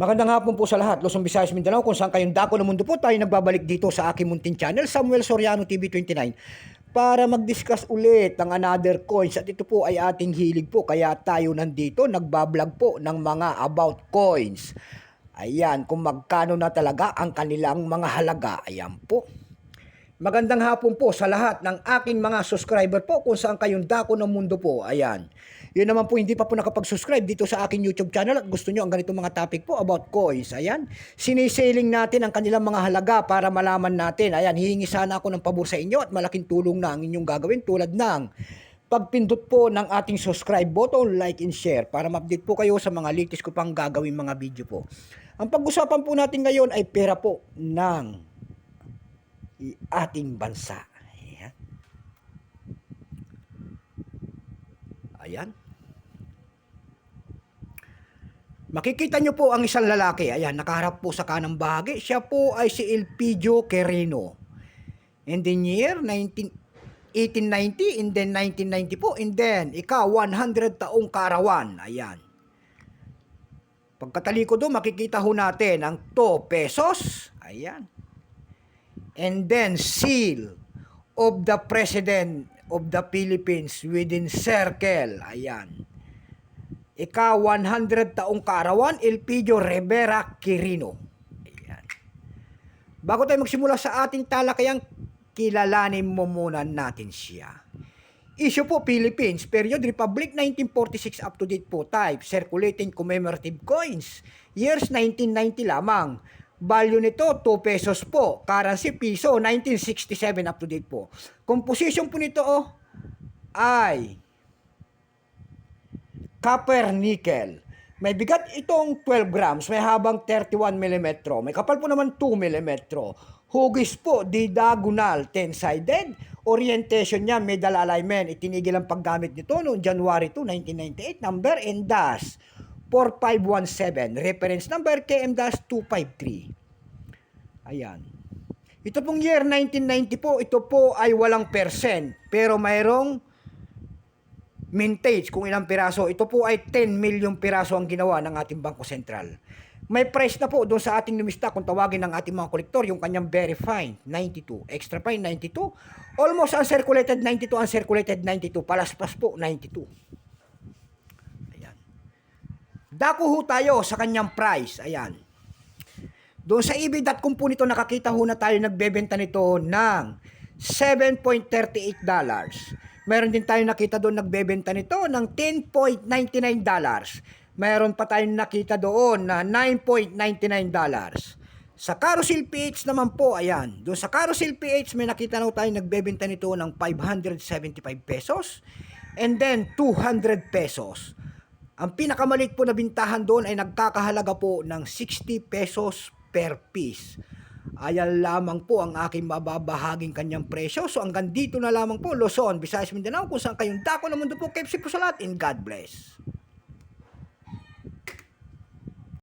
Magandang hapon po sa lahat, Luzon, Visayas, Mindanao, kung saan kayong dako ng mundo po, tayo nagbabalik dito sa aking munting channel, Samuel Soriano TV 29, para mag-discuss ulit ng another coins. At ito po ay ating hilig po, kaya tayo nandito, nagbablog po ng mga about coins. Ayan, kung magkano na talaga ang kanilang mga halaga. Ayan po. Magandang hapon po sa lahat ng aking mga subscriber po kung saan kayong dako ng mundo po. Ayan. Yun naman po, hindi pa po nakapag-subscribe dito sa aking YouTube channel at gusto nyo ang ganitong mga topic po about coins. Ayan. Sinisailing natin ang kanilang mga halaga para malaman natin. Ayan, hihingi sana ako ng pabor sa inyo at malaking tulong na ang inyong gagawin tulad ng pagpindot po ng ating subscribe button, like and share para ma-update po kayo sa mga latest ko pang gagawin mga video po. Ang pag-usapan po natin ngayon ay pera po ng ating bansa. Ayan. Ayan. Makikita nyo po ang isang lalaki. Ayan, nakaharap po sa kanang bahagi. Siya po ay si Elpidio Quirino. In the year 19, 1890, and then 1990 po, and then, ika, 100 taong karawan. Ayan. Pagkatalikod doon, makikita ho natin ang 2 pesos. Ayan and then seal of the President of the Philippines within circle. Ayan. Ika 100 taong kaarawan, Elpidio Rivera Quirino. Ayan. Bago tayo magsimula sa ating talakayang, kilalanin mo muna natin siya. Issue po Philippines, period Republic 1946 up to date po type, circulating commemorative coins, years 1990 lamang. Value nito 2 pesos po, currency piso 1967 up to date po. Composition po nito oh, ay copper nickel. May bigat itong 12 grams, may habang 31 mm. May kapal po naman 2 mm. Hugis po, diagonal, 10-sided. Orientation niya, medal alignment. Itinigil ang paggamit nito noong January 2, 1998. Number and dash 4517. Reference number KM-253. Ayan. Ito pong year 1990 po, ito po ay walang percent. Pero mayroong mintage kung ilang piraso. Ito po ay 10 million piraso ang ginawa ng ating Bangko Sentral. May price na po doon sa ating numista kung tawagin ng ating mga kolektor, yung kanyang very fine, 92. Extra fine, 92. Almost uncirculated, 92. Uncirculated, 92. Palaspas po, 92. Dako ho tayo sa kanyang price. Ayan. Doon sa ebay.com po nito, nakakita ho na tayo nagbebenta nito ng 7.38 dollars. Meron din tayo nakita doon nagbebenta nito ng 10.99 dollars. Meron pa tayong nakita doon na 9.99 dollars. Sa Carousel PH naman po, ayan. Doon sa Carousel PH, may nakita na tayo nagbebenta nito ng 575 pesos. And then, 200 pesos. Ang pinakamalit po na bintahan doon ay nagkakahalaga po ng 60 pesos per piece. Ayan lamang po ang aking mababahaging kanyang presyo. So hanggang dito na lamang po, Luzon, Visayas, Mindanao, kung saan kayong dako ng mundo po. Safe po sa lahat and God bless.